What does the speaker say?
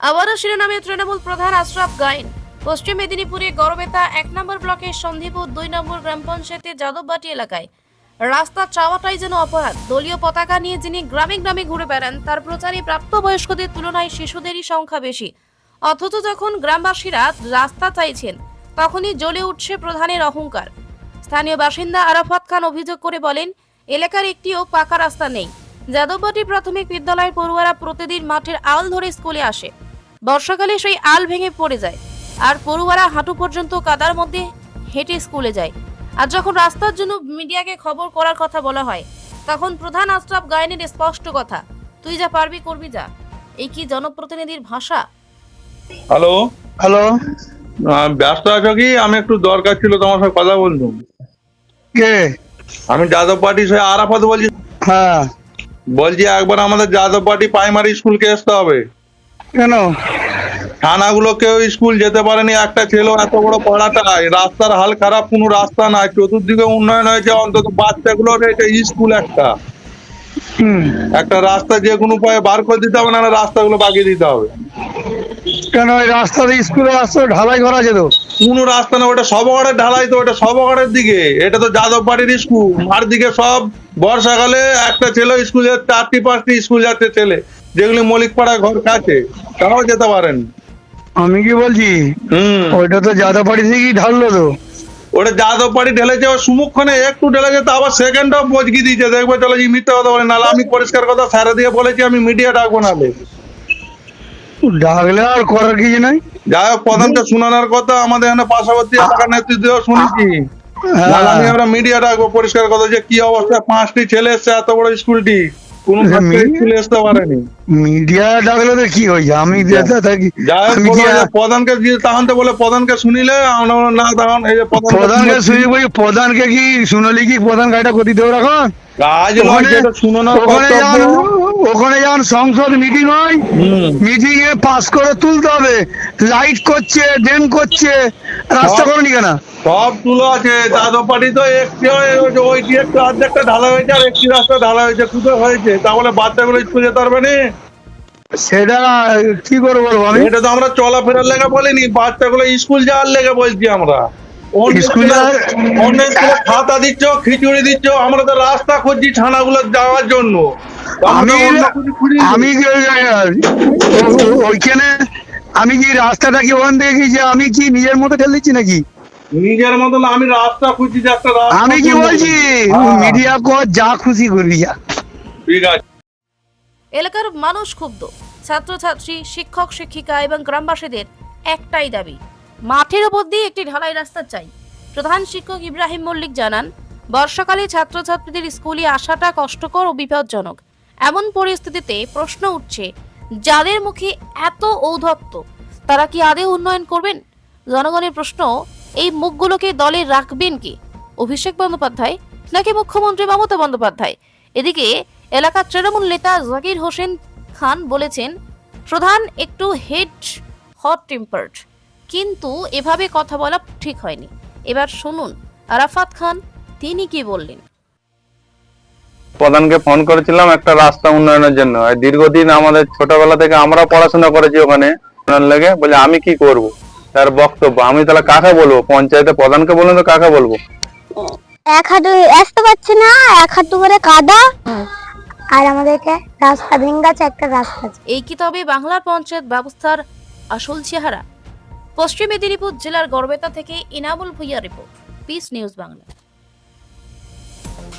আবারও শিরোনামে তৃণমূল প্রধান আশরাফ গাইন। পশ্চিম মেদিনীপুরে গড়বেতা এক নম্বর ব্লকের সন্দীপুর দুই নম্বর গ্রাম পঞ্চায়েতের যাদববাটি এলাকায়। রাস্তা চাওয়াটাই যেন অপরাধ। দলীয় পতাকা নিয়ে যিনি গ্রামে গ্রামে ঘুরে বেড়ান, তার প্রচারে প্রাপ্তবয়স্কদের তুলনায় শিশুদেরই সংখ্যা বেশি। অথচ যখন গ্রামবাসীরা রাস্তা চাইছেন, তখনই জ্বলে উঠছে প্রধানের অহংকার। স্থানীয় বাসিন্দা আরাফাত খান অভিযোগ করে বলেন, এলাকার একটিও পাকা রাস্তা নেই। যাদববাটি প্রাথমিক বিদ্যালয়ের পড়ুয়ারা প্রতিদিন মাঠের আল ধরে স্কুলে আসে। বর্ষাকালে সেই আল ভেঙে পড়ে যায়। আর পড়ুয়ারা হাঁটু পর্যন্ত কাদার মধ্যে হেঁটে স্কুলে যায়। আর যখন রাস্তার জন্য মিডিয়াকে খবর করার কথা বলা হয় তখন প্রধান আশরাফ গায়নের স্পষ্ট কথা তুই যা পারবি করবি যা। এই কি জনপ্রতিনিধির ভাষা? হ্যালো হ্যালো ব্যস্ত আছো কি? আমি একটু দরকার ছিল তোমার সাথে কথা বলতুম কে? আমি যাদব পার্টি সে আরাফাত বলছি। হ্যাঁ। বলছি একবার আমাদের যাদব পার্টি প্রাইমারি স্কুলকে আসতে হবে। কেন? থানাগুলো কেউ স্কুল যেতে পারেনি একটা ছেলে এত বড় পাড়াটায়। রাস্তার হাল খারাপ কোনো রাস্তা নাই। চতুর্দিকে উন্নয়ন হয়েছে অন্তত বাচ্চাগুলোর এটা স্কুল একটা। একটা রাস্তা যে কোনো উপায়ে বার করে দিতে হবে না রাস্তাগুলো বাগিয়ে দিতে হবে। কেন ওই রাস্তা স্কুলের রাস্তা ঢালাই করা যেত? কোনো রাস্তা না ওটা সবগড়ের ঢালাই তো ওটা সবগড়ের দিকে। এটা তো যাদব বাড়ির স্কুল। মার দিকে সব বর্ষাকালে একটা ছেলে স্কুল যাচ্ছে চারটি পাঁচটি স্কুল যাচ্ছে ছেলে। যেগুলি মলিকপাড়া ঘর কাছে তারাও যেতে পারেন। আমি কি বলছি? হুম। ওইটা তো যাদাবাড়ি থেকেই ঢাললো তো। ওটা যাদব বাড়ি ঢেলেছে সুমুখখানে একটু ঢেলেছে তো আবার সেকেন্ডও বজকি দিয়েছে। দেখবে চলে যে মিথ্যা কথা বলে নাহলে আমি পরিষ্কার কথা স্যারে দিয়ে বলেছি আমি মিডিয়া ডাকবো নালে ডাকলে আর করার কিছু নাই। যাই হোক প্রধানকে শোনানোর কথা আমাদের এখানে পার্শ্ববর্তী এলাকার নেতৃত্ব শুনেছি। হ্যাঁ। আমি আমরা মিডিয়া ডাকবো পরিষ্কার কথা যে কি অবস্থা পাঁচটি ছেলে এসছে এত বড় স্কুলটি কোন স্কুলে আসতে পারেনি। মিডিয়া ডাকলে তো কি হয়েছে আমি যেতে থাকি আমি কি প্রধানকে দিয়ে তখন তো বলে প্রধানকে শুনিলে না তখন এই যে প্রধানকে শুনি বলি প্রধানকে কি শুনলি কি? প্রধান গাড়িটা করতে দেবো এখন কাজ ওখানে যখন যখন সংসদ মিটিং হয়। মিটিং এ পাস করে তুলতে হবে। লাইট করছে ড্রেন করছে। রাস্তা করনি কেন? সব তুলো আছে পার্টি তো একটি ওই- ওই যে ওইটি একটু অর্ধেকটা ঢালা হয়েছে আর একটি রাস্তা ঢালা হয়েছে কোথায় হয়েছে। তাহলে বাচ্চাগুলো স্কুল যেতে পারবে না? সেটা কি করে বলব আমি? এটা তো আমরা চলাফেরার লেগে বলিনি বাচ্চাগুলো স্কুল যাওয়ার লেগে বলছি আমরা। খাতা দিচ্ছ খিচুড়ি দিচ্ছ আমরা তো রাস্তা খুঁজছি থানাগুলো যাওয়ার জন্য। আমি। আমি ওইখানে আমি কি রাস্তাটা কি ওখান থেকে যে আমি কি নিজের মতো ঠেলে দিচ্ছি নাকি? নিজের মতন আমি রাস্তা খুঁজছি যে একটা রাস্তা আমি কি বলছি? হ্যাঁ, মিডিয়া কর যা খুশি করবি যা। ঠিক আছে। এলাকার মানুষ ক্ষুব্ধ। ছাত্রছাত্রী শিক্ষক শিক্ষিকা এবং গ্রামবাসীদের একটাই দাবি মাঠের ওপর দিয়ে একটি ঢালাই রাস্তা চাই। প্রধান শিক্ষক ইব্রাহিম মল্লিক জানান বর্ষাকালে ছাত্রছাত্রীদের স্কুলে আসাটা কষ্টকর ও বিপজ্জনক। এমন পরিস্থিতিতে প্রশ্ন উঠছে যাদের মুখে এত ঔদ্ধত্য, তারা কি আদৌ উন্নয়ন করবেন? জনগণের প্রশ্ন, এই মুখগুলোকে দলে রাখবেন কি? অভিষেক বন্দ্যোপাধ্যায় নাকি মুখ্যমন্ত্রী মমতা বন্দ্যোপাধ্যায়? এদিকে এলাকার তৃণমূল নেতা জাকির হোসেন খান বলেছেন, প্রধান একটু হেড হট টেম্পার্ড। কিন্তু এভাবে কথা বলা ঠিক হয়নি। এবার শুনুন, আরাফাত খান তিনি কি বললেন? প্রধানকে ফোন করেছিলাম একটা রাস্তা উন্নয়নের জন্য। আর দীর্ঘদিন আমাদের ছোটবেলা থেকে আমরা পড়াশোনা করেছি ওখানে। লেগে বলে আমি কি করব? তার বক্তব্য। আমি তাহলে কাকে বলব? পঞ্চায়েতে প্রধানকে বলুন তো কাকে বলব? এক হাঁটু আসতে পারছে না এক হাঁটু করে কাদা। আর আমাদেরকে রাস্তা ভেঙে গেছে একটা রাস্তা আছে। এই কি তবে বাংলার পঞ্চায়েত ব্যবস্থার আসল চেহারা? পশ্চিম মেদিনীপুর জেলার গড়বেতা থেকে Inamul Bhuiya report. Peace news Bangla.